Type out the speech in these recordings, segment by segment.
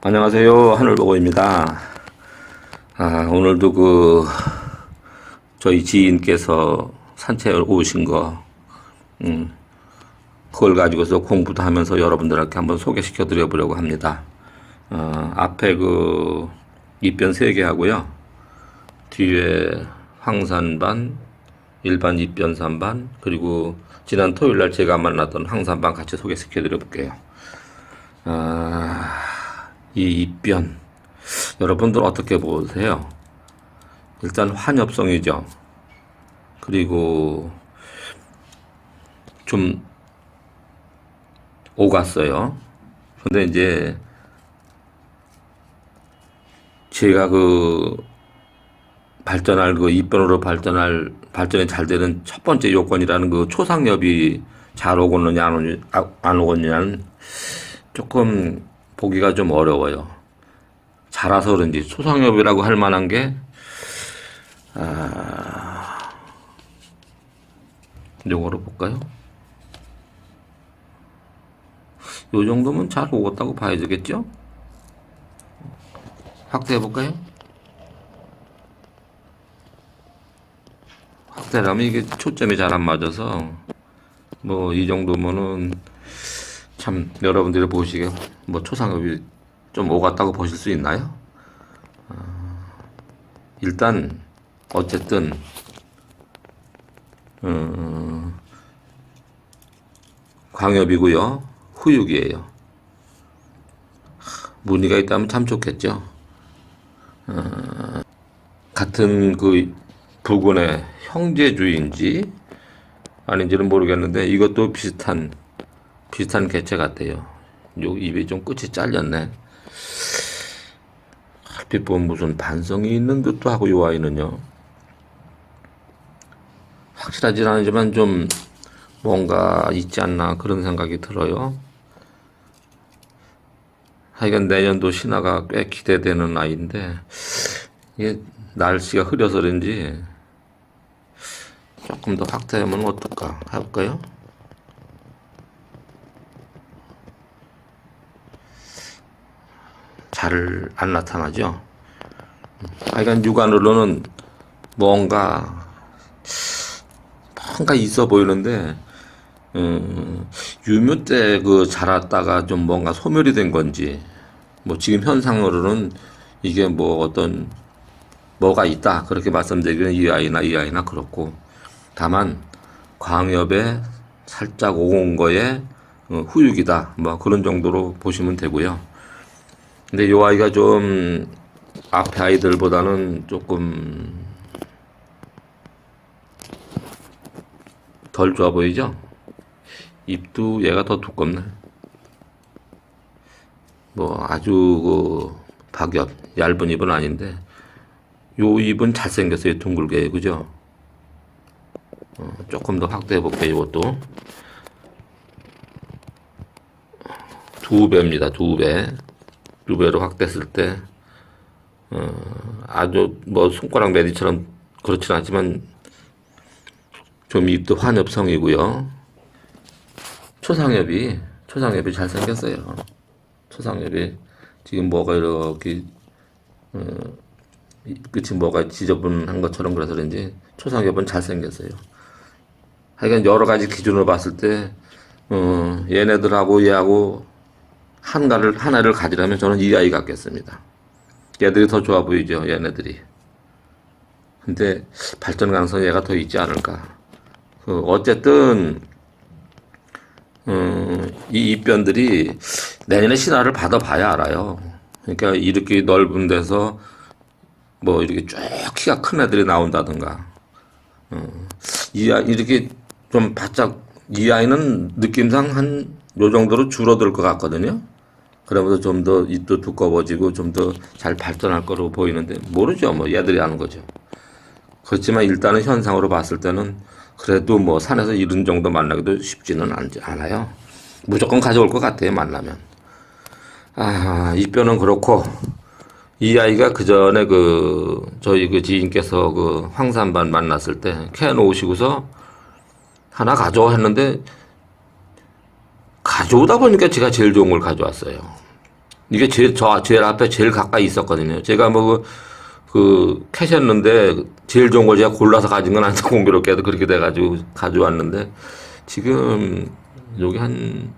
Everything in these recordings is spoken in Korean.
안녕하세요. 하늘보고입니다. 아, 오늘도 그, 저희 지인께서 산책을 오신 거, 음, 그걸 가지고서 공부도 하면서 여러분들한테 한번 소개시켜 드려 보려고 합니다. 어, 앞에 그, 입변 3개 하고요. 뒤에 황산반, 일반 입변산반, 그리고 지난 토요일 날 제가 만났던 황산반 같이 소개시켜 드려 볼게요. 아, 이 입변 여러분들 어떻게 보세요? 일단 환엽성이죠. 그리고 좀 오갔어요. 근데 이제 제가 그 발전할 그 입변으로 발전할 발전이 잘 되는 첫 번째 요건이라는 그 초상엽이 잘 오고느냐 안 오고느냐는 조금 보기가 좀 어려워요. 자라서 그런지 초상엽이라고 할 만한 게 아, 요거로 볼까요? 요 정도면 잘 오겠다고 봐야 되겠죠? 확대해 볼까요? 확대라면 이게 초점이 잘 안 맞아서 뭐 이 정도면은 참 여러분들이 보시기에 뭐 초상급이 좀 오갔다고 보실 수 있나요? 어, 일단 어쨌든 어, 광엽이고요 후육이에요. 하, 무늬가 있다면 참 좋겠죠. 어, 같은 그 부근의 형제주인지 아닌지는 모르겠는데 이것도 비슷한 비슷한 개체 같아요. 요 입이 좀 끝이 잘렸네. 얼핏 보면 무슨 반성이 있는 듯도 하고 요 아이는요. 확실하진 않지만 좀 뭔가 있지 않나 그런 생각이 들어요. 하여간 내년도 신화가 꽤 기대되는 아이인데 이게 날씨가 흐려서 그런지 조금 더 확대하면 어떨까 해볼까요? 잘 안 나타나죠. 하여간 육안으로는 뭔가 뭔가 있어 보이는데 음, 유묘 때 그 자랐다가 좀 뭔가 소멸이 된 건지 뭐 지금 현상으로는 이게 뭐 어떤 뭐가 있다 그렇게 말씀드리기는 이 아이나 이 아이나 그렇고 다만 광엽에 살짝 오은 거에 어, 후육이다 뭐 그런 정도로 보시면 되고요. 근데 요 아이가 좀 앞에 아이들보다는 조금 덜 좋아 보이죠? 입도 얘가 더 두껍네. 뭐 아주 그 박엽 얇은 입은 아닌데 요 입은 잘생겼어요 둥글게 그죠? 어, 조금 더 확대해 볼게요 이것도 두 배입니다 두 배. 두 배로 확대했을 때 어, 아주 뭐 손가락 메디처럼 그렇진 않지만 좀 입도 환엽성이고요. 초상엽이 초상엽이 잘 생겼어요. 초상엽이 지금 뭐가 이렇게 어, 이 끝이 뭐가 지저분한 것처럼 그래서 그런지 초상엽은 잘 생겼어요. 하여간 여러 가지 기준으로 봤을 때 어, 얘네들하고 얘하고 하나를 하나를 가지라면 저는 이 아이 같겠습니다. 얘들이 더 좋아 보이죠, 얘네들이. 근데 발전 가능성 얘가 더 있지 않을까. 그 어쨌든 음, 이 입변들이 내년에 신화를 받아봐야 알아요. 그러니까 이렇게 넓은 데서 뭐 이렇게 쭉 키가 큰 애들이 나온다든가. 음, 이 이렇게 좀 바짝 이 아이는 느낌상 한 요 정도로 줄어들 것 같거든요. 그러면서 좀 더 입도 두꺼워지고 좀 더 잘 발전할 거로 보이는데 모르죠. 뭐 얘들이 아는 거죠. 그렇지만 일단은 현상으로 봤을 때는 그래도 뭐 산에서 이런 정도 만나기도 쉽지는 않, 않아요. 무조건 가져올 것 같아요, 만나면. 아, 입변은 그렇고, 이 아이가 그 전에 그, 저희 그 지인께서 그 황산반 만났을 때, 캔 오시고서 하나 가져와 했는데, 가져오다 보니까 제가 제일 좋은 걸 가져왔어요. 이게 제일, 저, 제일 앞에 제일 가까이 있었거든요. 제가 뭐, 그, 그, 캐셨는데, 제일 좋은 걸 제가 골라서 가진 건 아니고 공교롭게도 그렇게 돼가지고 가져왔는데, 지금, 여기 한,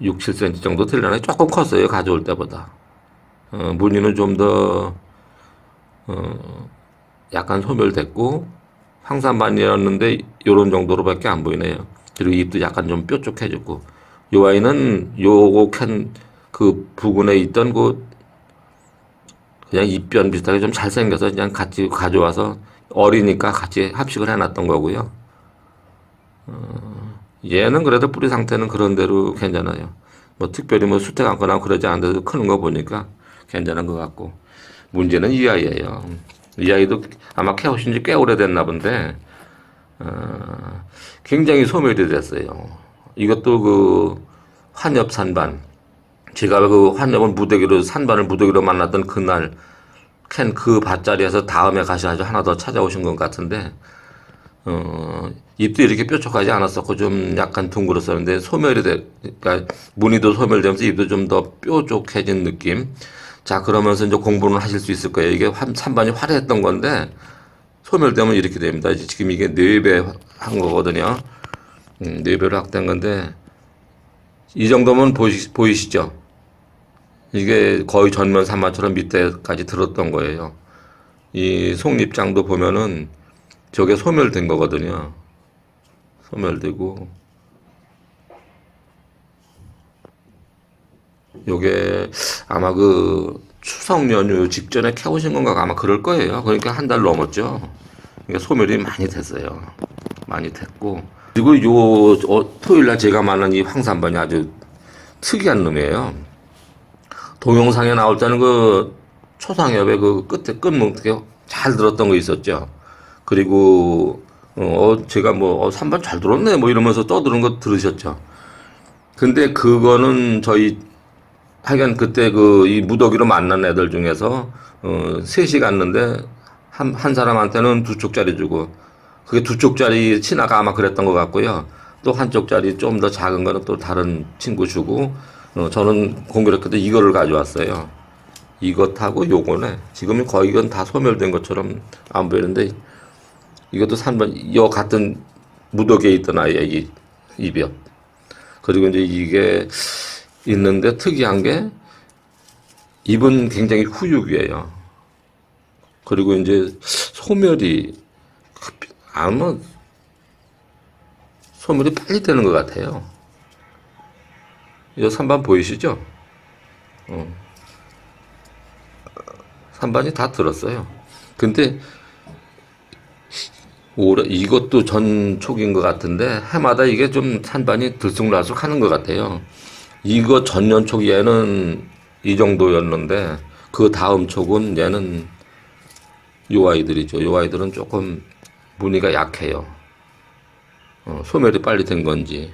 6, 7cm 정도 되려나? 조금 컸어요. 가져올 때보다. 어, 무늬는 좀 더, 어, 약간 소멸됐고, 황산반이었는데, 요런 정도로밖에 안 보이네요. 그리고 입도 약간 좀 뾰족해졌고, 요 아이는 요거 캔, 그 부근에 있던 그, 그냥 입변 비슷하게 좀 잘생겨서 그냥 같이 가져와서 어리니까 같이 합식을 해놨던 거고요. 얘는 그래도 뿌리 상태는 그런 대로 괜찮아요. 뭐 특별히 뭐 수택 안거나 그러지 않아도 크는 거 보니까 괜찮은 것 같고 문제는 이 아이예요. 이 아이도 아마 캐오신 지 꽤 오래됐나 본데 어, 굉장히 소멸이 됐어요. 이것도 그 환엽 산반 제가 그 환엽을 무더기로 산반을 무더기로 만났던 그날 캔 그 밭자리에서 다음에 가셔가지고 하나 더 찾아오신 것 같은데 어, 입도 이렇게 뾰족하지 않았었고 좀 약간 둥그랬었는데 소멸이 돼, 그러니까 무늬도 소멸되면서 입도 좀 더 뾰족해진 느낌. 자 그러면서 이제 공부는 하실 수 있을 거예요. 이게 환, 산반이 화려했던 건데 소멸 되면 이렇게 됩니다. 지금 이게 네배한 거거든요. 음, 네 배로 확대한 건데 이 정도면 보시, 보이시죠? 이게 거의 전면 산반처럼 밑에까지 들었던 거예요. 이 속립장도 보면은 저게 소멸된 거거든요. 소멸되고 요게 아마 그 추석 연휴 직전에 캐오신 건가 아마 그럴 거예요. 그러니까 한 달 넘었죠. 그러니까 소멸이 많이 됐어요. 많이 됐고 그리고 요 어, 토요일 날 제가 만난 이 황산반이 아주 특이한 놈이에요. 동영상에 나올 때는 그 초상엽의 그 끝에 끝뭉게 잘 들었던 거 있었죠. 그리고 어 제가 뭐 어, 3번 잘 들었네 뭐 이러면서 떠드는 거 들으셨죠. 근데 그거는 저희 하여간 그때 그 이 무더기로 만난 애들 중에서 어 셋이 갔는데 한, 한 사람한테는 두 쪽짜리 주고 그게 두 쪽짜리 친아가 아마 그랬던 것 같고요. 또 한 쪽짜리 좀 더 작은 거는 또 다른 친구 주고 어 저는 공교롭게도 이거를 가져왔어요. 이것하고 요거네. 지금은 거의 이건 다 소멸된 것처럼 안 보이는데 이것도 3번, 요 같은 무더기에 있던 아이야, 이, 이벽. 그리고 이제 이게 있는데 특이한 게 입은 굉장히 후육이에요. 그리고 이제 소멸이 아마 소멸이 빨리 되는 것 같아요. 이 3번 보이시죠? 어. 3번이 다 들었어요. 근데 올해 이것도 전촉인 것 같은데 해마다 이게 좀 산반이 들쑥날쑥 하는 것 같아요. 이거 전년 초기에는 이 정도였는데 그 다음 촉은 얘는 요 아이들이죠. 요 아이들은 조금 무늬가 약해요. 어, 소멸이 빨리 된 건지.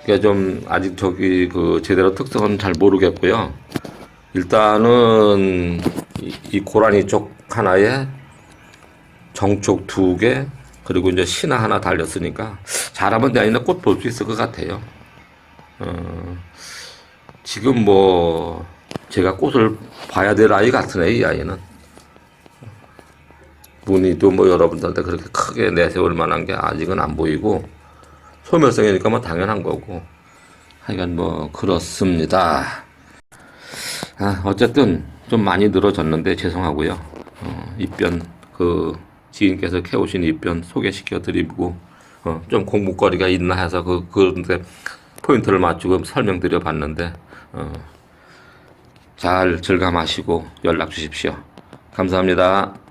그게 좀 아직 저기 그 제대로 특성은 잘 모르겠고요. 일단은 이, 이 고라니 쪽 하나에 정촉 두 개, 그리고 이제 신화 하나 달렸으니까 잘하면 내년에 꽃 볼 수 있을 것 같아요. 어, 지금 뭐 제가 꽃을 봐야 될 아이 같으네 이 아이는. 무늬도 뭐 여러분들한테 그렇게 크게 내세울 만한 게 아직은 안 보이고 소멸성이니까 뭐 당연한 거고 하여간 뭐 그렇습니다. 아, 어쨌든 좀 많이 늘어졌는데 죄송하고요. 어, 입변 그 지인께서 캐오신 입변 소개시켜 드리고 어, 좀 공부거리가 있나 해서 그 그런데 포인트를 맞추고 설명드려 봤는데 어, 잘 절감하시고 연락 주십시오. 감사합니다.